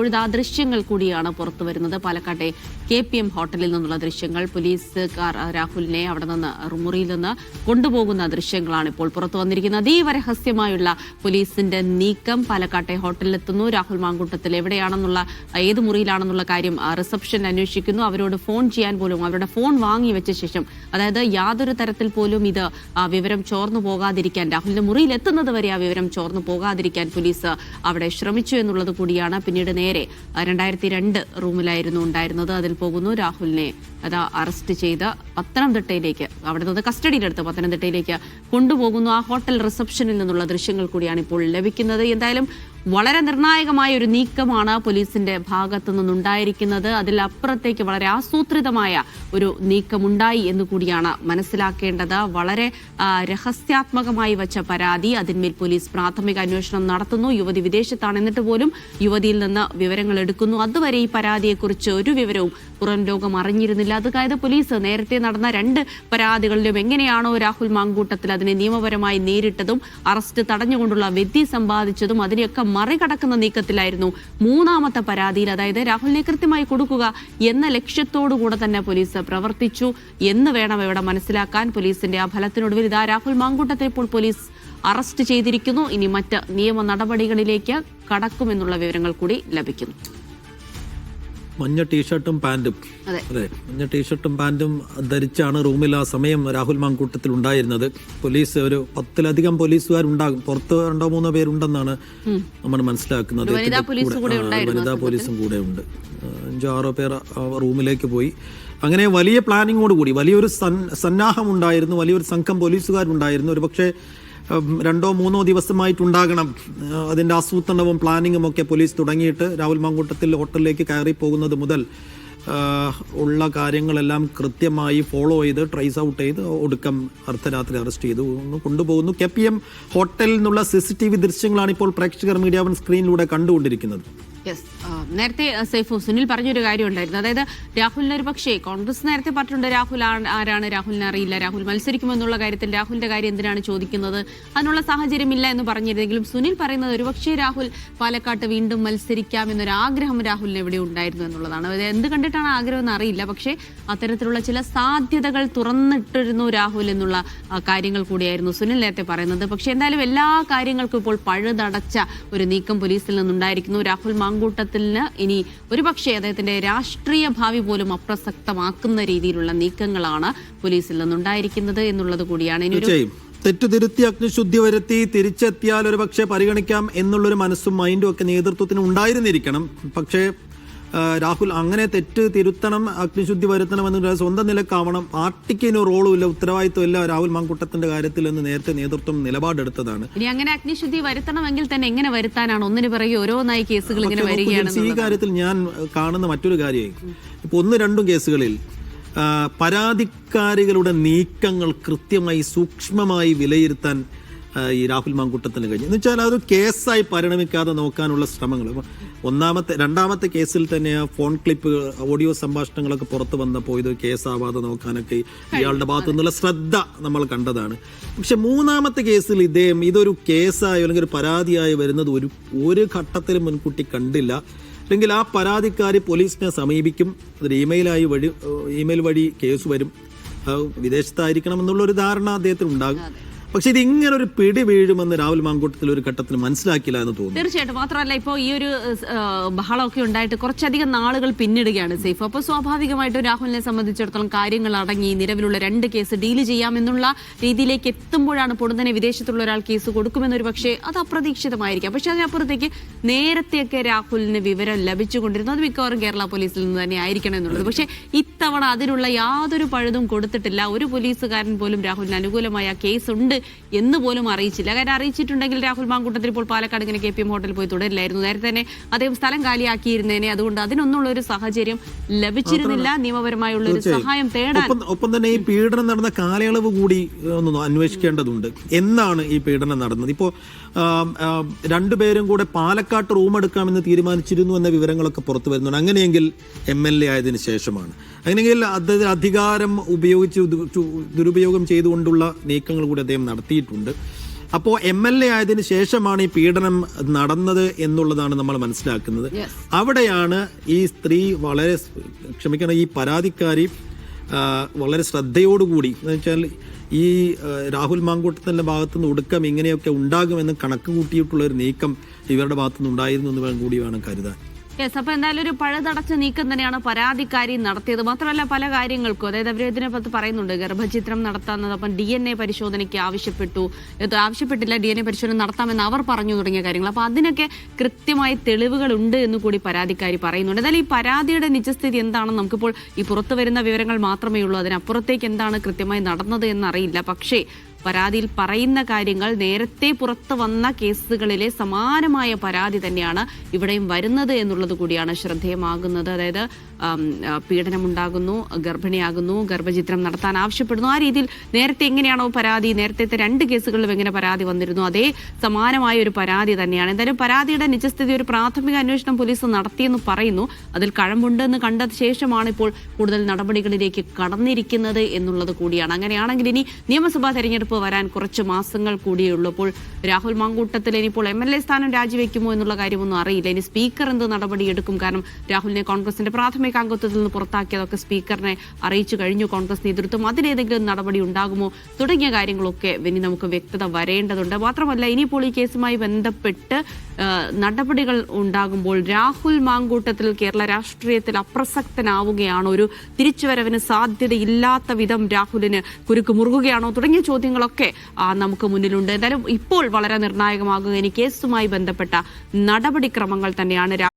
ഇപ്പോഴത്തെ ആ ദൃശ്യങ്ങൾ കൂടിയാണ് പുറത്തു വരുന്നത്. പാലക്കാട്ടെ കെ പി എം ഹോട്ടലിൽ നിന്നുള്ള ദൃശ്യങ്ങൾ പോലീസുകാർ ആ, രാഹുലിനെ അവിടെ നിന്ന് മുറിയിൽ നിന്ന് കൊണ്ടുപോകുന്ന ദൃശ്യങ്ങളാണ് ഇപ്പോൾ പുറത്തു വന്നിരിക്കുന്നത്. അതീവ രഹസ്യമായുള്ള പോലീസിന്റെ നീക്കം പാലക്കാട്ടെ ഹോട്ടലിലെത്തുന്നു. രാഹുൽ മാങ്കൂട്ടത്തിൽ എവിടെയാണെന്നുള്ള ഏത് മുറിയിലാണെന്നുള്ള കാര്യം റിസപ്ഷൻ അന്വേഷിക്കുന്നു. അവരോട് ഫോൺ ചെയ്യാൻ പോലും അവരുടെ ഫോൺ വാങ്ങി വെച്ച ശേഷം അതായത് യാതൊരു തരത്തിൽ പോലും ഇത് വിവരം ചോർന്നു പോകാതിരിക്കാൻ രാഹുലിന്റെ മുറിയിൽ എത്തുന്നത് വരെ ആ വിവരം ചോർന്നു പോകാതിരിക്കാൻ പോലീസ് അവിടെ ശ്രമിച്ചു എന്നുള്ളത് കൂടിയാണ്. പിന്നീട് നേരെ രണ്ടായിരത്തി രണ്ട് റൂമിലായിരുന്നു ഉണ്ടായിരുന്നത്. അതിൽ പോകുന്നു രാഹുലിനെ അതാ അറസ്റ്റ് ചെയ്ത് പത്തനംതിട്ടയിലേക്ക് അവിടെ നിന്ന് കസ്റ്റഡിയിലെടുത്ത് പത്തനംതിട്ടയിലേക്ക് കൊണ്ടുപോകുന്നു. ആ ഹോട്ടൽ റിസപ്ഷനിൽ നിന്നുള്ള ദൃശ്യങ്ങൾ കൂടിയാണ് ഇപ്പോൾ ലഭിക്കുന്നത്. എന്തായാലും വളരെ നിർണായകമായ ഒരു നീക്കമാണ് പോലീസിന്റെ ഭാഗത്തു നിന്നുണ്ടായിരിക്കുന്നത്. അതിലപ്പുറത്തേക്ക് വളരെ ആസൂത്രിതമായ ഒരു നീക്കമുണ്ടായി എന്ന് കൂടിയാണ് മനസ്സിലാക്കേണ്ടത്. വളരെ രഹസ്യാത്മകമായി വച്ച പരാതി. അതിന്മേൽ പോലീസ് പ്രാഥമിക അന്വേഷണം നടത്തുന്നു. യുവതി വിദേശത്താണ്. എന്നിട്ട് പോലും യുവതിയിൽ നിന്ന് വിവരങ്ങൾ എടുക്കുന്നു. അതുവരെ ഈ പരാതിയെക്കുറിച്ച് ഒരു വിവരവും പുറം ലോകം അറിഞ്ഞിരുന്നില്ല. അത് കായത് പോലീസ് നേരത്തെ നടന്ന രണ്ട് പരാതികളിലും എങ്ങനെയാണോ രാഹുൽ മാങ്കൂട്ടത്തിൽ അതിനെ നിയമപരമായി നേരിട്ടതും അറസ്റ്റ് തടഞ്ഞുകൊണ്ടുള്ള വിധി സമ്പാദിച്ചതും അതിനെയൊക്കെ മറികടക്കുന്ന നീക്കത്തിലായിരുന്നു മൂന്നാമത്തെ പരാതിയിൽ. അതായത് രാഹുലിനെ കൃത്യമായി കൊടുക്കുക എന്ന ലക്ഷ്യത്തോടുകൂടെ തന്നെ പോലീസ് പ്രവർത്തിച്ചു. എന്ന് വേണം ഇവിടെ മനസ്സിലാക്കാൻ പോലീസിന്റെ ആ ഫലത്തിനൊടുവിൽ ഇതാ രാഹുൽ മാങ്കൂട്ടത്തെ ഇപ്പോൾ പോലീസ് അറസ്റ്റ് ചെയ്തിരിക്കുന്നു. ഇനി മറ്റ് നിയമ നടപടികളിലേക്ക് കടക്കുമെന്നുള്ള വിവരങ്ങൾ കൂടി ലഭിക്കുന്നു. മഞ്ഞ ടീഷർട്ടും പാന്റും. അതെ. മഞ്ഞ ടീഷർട്ടും പാന്റും ധരിച്ചാണ് റൂമിൽ ആ സമയം രാഹുൽ മാങ്കൂട്ടത്തിൽ ഉണ്ടായിരുന്നത്. പോലീസ് ഒരു പത്തിലധികം പോലീസുകാരുണ്ടാകും. പുറത്ത് രണ്ടോ മൂന്നോ പേരുണ്ടെന്നാണ് നമ്മൾ മനസ്സിലാക്കുന്നത്. വനിതാ പോലീസ് കൂടെ ഉണ്ട്. അഞ്ചോ ആറോ പേർ റൂമിലേക്ക് പോയി. അങ്ങനെ വലിയ പ്ലാനിങ്ങോട് കൂടി വലിയൊരു സന്നാഹം ഉണ്ടായിരുന്നു വലിയൊരു സംഘം പോലീസുകാരുണ്ടായിരുന്നു. ഒരുപക്ഷെ ഉം, രണ്ടോ മൂന്നോ ദിവസമായിട്ടുണ്ടാകണം. അതിന്റെ ആസൂത്രണവും പ്ലാനിങ്ങും ഒക്കെ പോലീസ് തുടങ്ങിയിട്ട് രാഹുൽ മാങ്കൂട്ടത്തിൽ ഹോട്ടലിലേക്ക് കയറി പോകുന്നത് മുതൽ ഉള്ള കാര്യങ്ങളെല്ലാം കൃത്യമായി ഫോളോ ചെയ്ത് ട്രേസ് ഔട്ട് ചെയ്ത് ഒടുക്കം അർദ്ധരാത്രി അറസ്റ്റ് ചെയ്തു കൊണ്ടുപോകുന്നു. കെ പി എം ഹോട്ടലിൽ നിന്നുള്ള സി സി ടി വി ദൃശ്യങ്ങളാണ് ഇപ്പോൾ പ്രേക്ഷകർ മീഡിയ വൺ സ്ക്രീനിലൂടെ കണ്ടുകൊണ്ടിരിക്കുന്നത്. യെസ് നേരത്തെ സൈഫു സുനിൽ പറഞ്ഞൊരു കാര്യം ഉണ്ടായിരുന്നു അതായത് രാഹുലിന് ഒരു പക്ഷേ കോൺഗ്രസ് നേരത്തെ പറഞ്ഞിട്ടുണ്ട് രാഹുൽ ആരാണ് രാഹുലിനെ അറിയില്ല രാഹുൽ മത്സരിക്കുമെന്നുള്ള കാര്യത്തിൽ രാഹുലിന്റെ കാര്യം എന്തിനാണ് ചോദിക്കുന്നത്? അതിനുള്ള സാഹചര്യമില്ല എന്ന് പറഞ്ഞിരുന്നെങ്കിലും സുനിൽ പറയുന്നത് ഒരുപക്ഷേ രാഹുൽ പാലക്കാട്ട് വീണ്ടും മത്സരിക്കാം എന്നൊരു ആഗ്രഹം രാഹുലിന് എവിടെ ഉണ്ടായിരുന്നു എന്നുള്ളതാണ്. അത് എന്ത് കണ്ടിട്ടാണ് ആഗ്രഹം എന്ന് അറിയില്ല. പക്ഷേ അത്തരത്തിലുള്ള ചില സാധ്യതകൾ തുറന്നിട്ടിരുന്നു രാഹുൽ എന്നുള്ള കാര്യങ്ങൾ കൂടിയായിരുന്നു സുനിൽ നേരത്തെ പറയുന്നത്. പക്ഷേ എന്തായാലും എല്ലാ കാര്യങ്ങൾക്കും ഇപ്പോൾ പഴുതടച്ച ഒരു നീക്കം പോലീസിൽ നിന്നുണ്ടായിരിക്കുന്നു. രാഹുൽ മാങ്കൂട്ടത്തിന് ഇനി ഒരുപക്ഷെ അദ്ദേഹത്തിന്റെ രാഷ്ട്രീയ ഭാവി പോലും അപ്രസക്തമാക്കുന്ന രീതിയിലുള്ള നീക്കങ്ങളാണ് പോലീസിൽ നിന്നുണ്ടായിരിക്കുന്നത് എന്നുള്ളത് കൂടിയാണ്. ഇനി ഒരു തീർച്ചയായും. തെറ്റ് തിരുത്തി അഗ്നിശുദ്ധി വരുത്തി തിരിച്ചെത്തിയാൽ ഒരു പക്ഷേ പരിഗണിക്കാം എന്നുള്ളൊരു മനസ്സും മൈൻഡും ഒക്കെ നേതൃത്വത്തിന് ഉണ്ടായിരുന്നിരിക്കണം. പക്ഷേ രാഹുൽ അങ്ങനെ തെറ്റ് തിരുത്തണം അഗ്നിശുദ്ധി വരുത്തണം എന്നുള്ള സ്വന്തം നിലക്കാവണം. പാർട്ടിക്ക് ഇനി റോളും ഇല്ല ഉത്തരവാദിത്വം ഇല്ല രാഹുൽ മാങ്കുട്ടത്തിന്റെ കാര്യത്തിൽ എന്ന് നേരത്തെ നേതൃത്വം നിലപാടെടുത്തതാണ്. ഇനി അങ്ങനെ അഗ്നിശുദ്ധി വരുത്തണമെങ്കിൽ തന്നെ എങ്ങനെ വരുത്താനാണ്? ഒന്നിന് പിറകെ ഓരോന്നായി കേസുകൾ ഇങ്ങനെ വരികയാണ് ഈ കാര്യത്തിൽ ഞാൻ കാണുന്ന മറ്റൊരു കാര്യമായി. ഇപ്പൊ ഒന്ന് രണ്ടും കേസുകളിൽ പരാതിക്കാരികളുടെ നീക്കങ്ങൾ കൃത്യമായി സൂക്ഷ്മമായി വിലയിരുത്താൻ ഈ രാഹുൽ മാങ്കുട്ടത്തിന് കഴിഞ്ഞു. എന്ന് വെച്ചാൽ അതൊരു കേസായി പരിണമിക്കാതെ നോക്കാനുള്ള ശ്രമങ്ങൾ. ഒന്നാമത്തെ രണ്ടാമത്തെ കേസിൽ തന്നെ ആ ഫോൺ ക്ലിപ്പ് ഓഡിയോ സംഭാഷണങ്ങളൊക്കെ പുറത്തു വന്നപ്പോൾ ഇത് കേസാവാതെ നോക്കാനൊക്കെ ഇയാളുടെ ഭാഗത്തു നിന്നുള്ള ശ്രദ്ധ നമ്മൾ കണ്ടതാണ്. പക്ഷെ മൂന്നാമത്തെ കേസിൽ ഇദ്ദേഹം ഇതൊരു കേസായോ അല്ലെങ്കിൽ ഒരു പരാതിയായി വരുന്നത് ഒരു ഒരു ഘട്ടത്തിലും മുൻകൂട്ടി കണ്ടില്ല. അല്ലെങ്കിൽ ആ പരാതിക്കാർ പോലീസിനെ സമീപിക്കും. അതൊരു ഇമെയിലായി വഴി ഇമെയിൽ വഴി കേസ് വരും. വിദേശത്തായിരിക്കണം എന്നുള്ള ഒരു ധാരണ അദ്ദേഹത്തിന് ഉണ്ടാകും പക്ഷെ ഇത് ഇങ്ങനെ ഒരു പിടി വീഴുമെന്ന് രാഹുൽ മാങ്കൂട്ടത്തിൽ ഒരു ഘട്ടത്തിൽ മനസ്സിലാക്കില്ല എന്ന് തോന്നുന്നു. തീർച്ചയായിട്ടും. മാത്രമല്ല ഇപ്പോൾ ഈ ഒരു ബഹളമൊക്കെ ഉണ്ടായിട്ട് കുറച്ചധികം നാളുകൾ പിന്നിടുകയാണ് സേഫ്. അപ്പോൾ സ്വാഭാവികമായിട്ടും രാഹുലിനെ സംബന്ധിച്ചിടത്തോളം കാര്യങ്ങൾ അടങ്ങി നിലവിലുള്ള രണ്ട് കേസ് ഡീൽ ചെയ്യാമെന്നുള്ള രീതിയിലേക്ക് എത്തുമ്പോഴാണ് പൊടുന്നനെ വിദേശത്തുള്ള ഒരാൾ കേസ് കൊടുക്കുമെന്നൊരു പക്ഷേ അത് അപ്രതീക്ഷിതമായിരിക്കാം. പക്ഷെ അതിനപ്പുറത്തേക്ക് നേരത്തെയൊക്കെ രാഹുലിന് വിവരം ലഭിച്ചുകൊണ്ടിരുന്നു. അത് മിക്കവാറും കേരള പോലീസിൽ നിന്ന് തന്നെ ആയിരിക്കണം എന്നുള്ളത്. പക്ഷേ ഇത്തവണ അതിനുള്ള യാതൊരു പഴുതും കൊടുത്തിട്ടില്ല. ഒരു പോലീസുകാരൻ പോലും രാഹുലിന് അനുകൂലമായ കേസ് ഉണ്ട് എന്ന് പോലും അറിയിച്ചില്ല. കാര്യം അറിയിച്ചിട്ടുണ്ടെങ്കിൽ രാഹുൽ മാങ്കൂട്ടത്തിൽ ഇപ്പോൾ പാലക്കാട് ഇങ്ങനെ കെ പി എം ഹോട്ടലിൽ പോയി തുടരില്ലായിരുന്നു. നേരത്തെ തന്നെ അദ്ദേഹം സ്ഥലം കാലിയാക്കിയിരുന്നേനെ. അതുകൊണ്ട് അതിനൊന്നുള്ള ഒരു സാഹചര്യം ലഭിച്ചിരുന്നില്ല. നിയമപരമായുള്ള ഒരു സഹായം തേടാൻ ഒപ്പം തന്നെ ഈ പീഡനം നടന്ന കാലയളവ് കൂടി ഒന്ന് അന്വേഷിക്കേണ്ടതുണ്ട്. എന്നാണ് ഈ പീഡനം നടന്നത്. ഇപ്പോൾ രണ്ടുപേരും കൂടെ പാലക്കാട്ട് റൂം എടുക്കാമെന്ന് തീരുമാനിച്ചിരുന്നു എന്ന വിവരങ്ങളൊക്കെ പുറത്തു വരുന്നുണ്ട്. അങ്ങനെയെങ്കിൽ എം എൽ എ ആയതിനു ശേഷമാണ്. അങ്ങനെയെങ്കിൽ അദ്ദേഹം അധികാരം ഉപയോഗിച്ച് ദുരുപയോഗം ചെയ്തുകൊണ്ടുള്ള നീക്കങ്ങൾ കൂടി അദ്ദേഹം നടത്തിയിട്ടുണ്ട്. അപ്പോ എം എൽ എ ആയതിനു ശേഷമാണ് ഈ പീഡനം നടന്നത് എന്നുള്ളതാണ് നമ്മൾ മനസ്സിലാക്കുന്നത്. അവിടെയാണ് ഈ സ്ത്രീ വളരെ ക്ഷമിക്കണം ഈ പരാതിക്കാരി വളരെ ശ്രദ്ധയോടുകൂടി എന്ന് വെച്ചാൽ ഈ രാഹുൽ മാങ്കൂട്ടത്തിന്റെ ഭാഗത്തുനിന്ന് ഒടുക്കം ഇങ്ങനെയൊക്കെ ഉണ്ടാകുമെന്ന് കണക്ക് കൂട്ടിയിട്ടുള്ള ഒരു നീക്കം ഇവരുടെ ഭാഗത്തുനിന്ന് ഉണ്ടായിരുന്നു എന്ന് കൂടി വേണം കരുതാൻ. യെസ് അപ്പൊ എന്തായാലും ഒരു പഴുതടച്ച നീക്കം തന്നെയാണ് പരാതിക്കാരി നടത്തിയത്. മാത്രമല്ല പല കാര്യങ്ങൾക്കും. അതായത് അവർ ഇതിനെ പറയുന്നുണ്ട് ഗർഭചിത്രം നടത്താന്നതൊപ്പം ഡി എൻ എ പരിശോധനയ്ക്ക് ആവശ്യപ്പെട്ടു. ആവശ്യപ്പെട്ടില്ല ഡി എൻ എ പരിശോധന നടത്താമെന്ന് അവർ പറഞ്ഞു തുടങ്ങിയ കാര്യങ്ങൾ. അപ്പൊ അതിനൊക്കെ കൃത്യമായി തെളിവുകൾ ഉണ്ട് എന്ന് കൂടി പരാതിക്കാരി പറയുന്നുണ്ട്. എന്തായാലും ഈ പരാതിയുടെ നിജസ്ഥിതി എന്താണെന്ന് നമുക്കിപ്പോൾ ഈ പുറത്തു വരുന്ന വിവരങ്ങൾ മാത്രമേ ഉള്ളൂ. അതിനപ്പുറത്തേക്ക് എന്താണ് കൃത്യമായി നടന്നത് എന്നറിയില്ല. പക്ഷേ പരാതിയിൽ പറയുന്ന കാര്യങ്ങൾ നേരത്തെ പുറത്തു വന്ന കേസുകളിലെ സമാനമായ പരാതി തന്നെയാണ് ഇവിടെയും വരുന്നത് എന്നുള്ളത് കൂടിയാണ് ശ്രദ്ധേയമാകുന്നത്. അതായത് പീഡനമുണ്ടാകുന്നു ഗർഭിണിയാകുന്നു ഗർഭചിത്രം നടത്താൻ ആവശ്യപ്പെടുന്നു. ആ രീതിയിൽ നേരത്തെ എങ്ങനെയാണോ പരാതി നേരത്തെ രണ്ട് കേസുകളിലും എങ്ങനെ പരാതി വന്നിരുന്നു അതേ സമാനമായ ഒരു പരാതി തന്നെയാണ്. എന്തായാലും പരാതിയുടെ നിജസ്ഥിതി ഒരു പ്രാഥമിക അന്വേഷണം പോലീസ് നടത്തിയെന്ന് പറയുന്നു. അതിൽ കഴമ്പുണ്ടെന്ന് കണ്ട ശേഷമാണ് ഇപ്പോൾ കൂടുതൽ നടപടികളിലേക്ക് കടന്നിരിക്കുന്നത് എന്നുള്ളത് കൂടിയാണ്. അങ്ങനെയാണെങ്കിൽ ഇനി നിയമസഭാ തെരഞ്ഞെടുപ്പ് വരാൻ കുറച്ച് മാസങ്ങൾ കൂടിയേ ഉള്ളൂ അപ്പോൾ രാഹുൽ മാങ്കൂട്ടത്തിൽ ഇനിയിപ്പോൾ എം എൽ എ സ്ഥാനം രാജിവെക്കുമോ എന്നുള്ള കാര്യമൊന്നും അറിയില്ല. ഇനി സ്പീക്കർ എന്ത് നടപടിയെടുക്കും? കാരണം രാഹുലിനെ കോൺഗ്രസിന്റെ പ്രാഥമിക അംഗത്വത്തിൽ നിന്ന് പുറത്താക്കിയതൊക്കെ സ്പീക്കറിനെ അറിയിച്ചു കഴിഞ്ഞു. കോൺഗ്രസ് നേതൃത്വം അതിലേതെങ്കിലും നടപടി ഉണ്ടാകുമോ? തുടങ്ങിയ കാര്യങ്ങളൊക്കെ ഇനി നമുക്ക് വ്യക്തത വരേണ്ടതുണ്ട്. മാത്രമല്ല ഇനിയിപ്പോൾ ഈ കേസുമായി ബന്ധപ്പെട്ട് നടപടികൾ ഉണ്ടാകുമ്പോൾ രാഹുൽ മാങ്കൂട്ടത്തിൽ കേരള രാഷ്ട്രീയത്തിൽ അപ്രസക്തനാവുകയാണ്? ഒരു തിരിച്ചുവരവിന് സാധ്യതയില്ലാത്ത വിധം രാഹുലിന് കുരുക്ക് മുറുകുകയാണോ? തുടങ്ങിയ ചോദ്യങ്ങളൊക്കെ നമുക്ക് മുന്നിലുണ്ട്. എന്തായാലും ഇപ്പോൾ വളരെ നിർണായകമാകുക ഇനി കേസുമായി ബന്ധപ്പെട്ട നടപടിക്രമങ്ങൾ തന്നെയാണ്